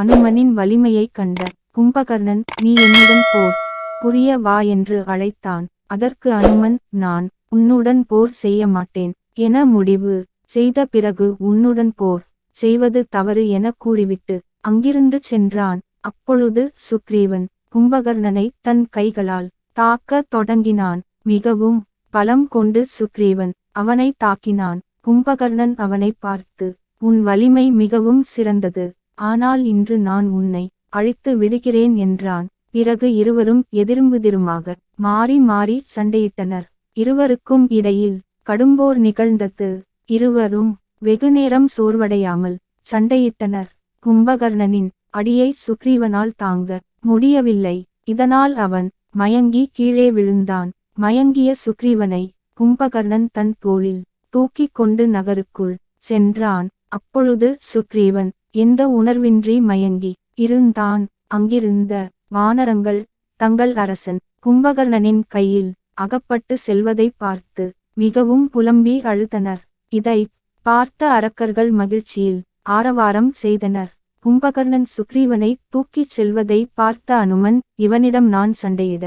அனுமனின் வலிமையைக் கண்ட கும்பகர்ணன் நீ என்னுடன் போர் புரிய வா என்று அழைத்தான். அதற்கு அனுமன் நான் உன்னுடன் போர் செய்ய மாட்டேன் என முடிவு செய்த பிறகு உன்னுடன் போர் செய்வது தவறு என கூறிவிட்டு அங்கிருந்து சென்றான். அப்பொழுது சுக்ரீவன் கும்பகர்ணனை தன் கைகளால் தாக்கத் தொடங்கினான். மிகவும் பலம் கொண்டு சுக்ரீவன் அவனை தாக்கினான். கும்பகர்ணன் அவனை பார்த்து உன் வலிமை மிகவும் சிறந்தது. ஆனால் இன்று நான் உன்னை அழித்து விடுகிறேன் என்றான். பிறகு இருவரும் எதிரும்புதிருமாக மாறி மாறி சண்டையிட்டனர். இருவருக்கும் இடையில் கடும்போர் நிகழ்ந்தது. இருவரும் வெகுநேரம் சோர்வடையாமல் சண்டையிட்டனர். கும்பகர்ணனின் அடியை சுக்ரீவனால் தாங்க முடியவில்லை. இதனால் அவன் மயங்கி கீழே விழுந்தான். மயங்கிய சுக்ரீவனை கும்பகர்ணன் தன் தோளில் தூக்கிக் கொண்டு நகருக்குள் சென்றான். அப்பொழுது சுக்ரீவன் எந்த உணர்வின்றி மயங்கி இருந்தான்? அங்கிருந்த வானரங்கள் தங்கள் அரசன் கும்பகர்ணனின் கையில் அகப்பட்டு செல்வதை பார்த்து மிகவும் புலம்பி அழுதனர். இதை பார்த்த அரக்கர்கள் மகிழ்ச்சியில் ஆரவாரம் செய்தனர். கும்பகர்ணன் சுக்ரீவனை தூக்கிச் செல்வதை பார்த்த அனுமன் இவனிடம் நான் சண்டையிட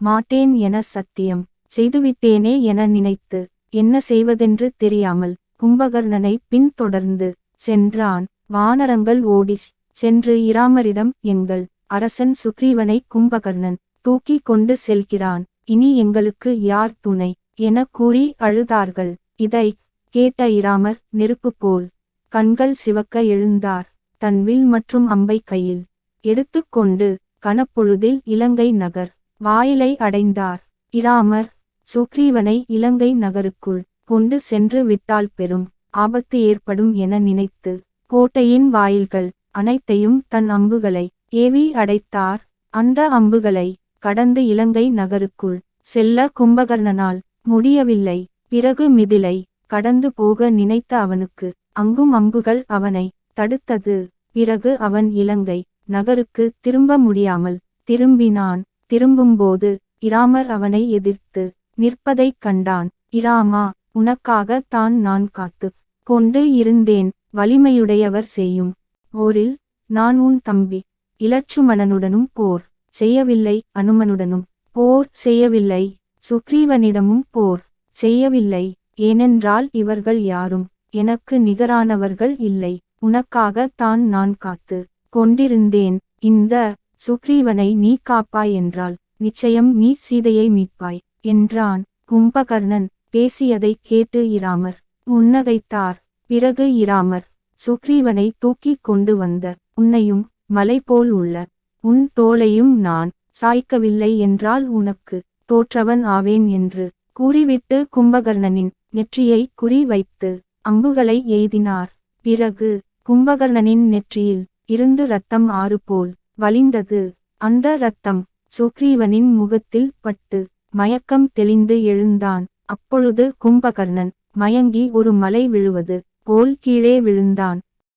மாட்டேன் என சத்தியம் செய்துவிட்டேனே என நினைத்து என்ன செய்வதென்று தெரியாமல் கும்பகர்ணனை பின்தொடர்ந்து சென்றான். வானரங்கள் ஓடிச் சென்று இராமரிடம் எங்கள் அரசன் சுக்ரீவனை கும்பகர்ணன் தூக்கி கொண்டு செல்கிறான். இனி எங்களுக்கு யார் துணை? என கூறி அழுதார்கள். இதை கேட்ட இராமர் நெருப்பு போல் கண்கள் சிவக்க எழுந்தார். தன் வில் மற்றும் அம்பை கையில் எடுத்துக்கொண்டு கனப்பொழுதில் இலங்கை நகர் வாயிலை அடைந்தார். இராமர் சுக்ரீவனை இலங்கை நகருக்குள் கொண்டு சென்று விட்டால் பெரும் ஆபத்து ஏற்படும் என நினைத்து கோட்டையின் வாயில்கள் அனைத்தையும் தன் அம்புகளை ஏவி அடைத்தார். அந்த அம்புகளை கடந்து இலங்கை நகருக்குள் செல்ல கும்பகர்ணனால் முடியவில்லை. பிறகு மிதிலை கடந்து போக நினைத்த அவனுக்கு அங்கும் அம்புகள் அவனை தடுத்தது. பிறகு அவன் இலங்கை நகருக்கு திரும்ப முடியாமல் திரும்பினான். திரும்பும்போது இராமர் அவனை எதிர்த்து நிற்பதைக் கண்டான். இராமா உனக்காக தான் நான் காத்து கொண்டு இருந்தேன். வலிமையுடையவர் செய்யும். ஓரில் நான் உன் தம்பி. இலட்சுமணனுடனும் போர் செய்யவில்லை அனுமனுடனும் போர் செய்யவில்லை. சுக்ரீவனிடமும் போர் செய்யவில்லை. ஏனென்றால் இவர்கள் யாரும் எனக்கு நிகரானவர்கள் இல்லை. உனக்காக தான் நான் காத்து கொண்டிருந்தேன். இந்த சுக்ரீவனை நீ காப்பாய் என்றால் நிச்சயம் நீ சீதையை மீட்பாய் என்றான். கும்பகர்ணன் பேசியதை கேட்டு இராமர் உன்னகைத்தார். பிறகு இராமர் சுக்ரீவனை தூக்கிக் கொண்டு வந்த உன்னையும் மலை போல் உள்ள உன் தோளையும் நான் சாய்க்கவில்லை என்றால் உனக்கு தோற்றவன் ஆவேன் என்று கூறிவிட்டு கும்பகர்ணனின் நெற்றியை குறி வைத்து அம்புகளை எய்தினார். பிறகு கும்பகர்ணனின் நெற்றியில் இருந்து ரத்தம் ஆறு போல் வலிந்தது அந்த ரத்தம் சுக்ரீவனின் முகத்தில் பட்டு மயக்கம் தெளிந்து எழுந்தான். அப்பொழுது கும்பகர்ணன் மயங்கி ஒரு மலை விழுவது போல் கீழே விழுந்தான்.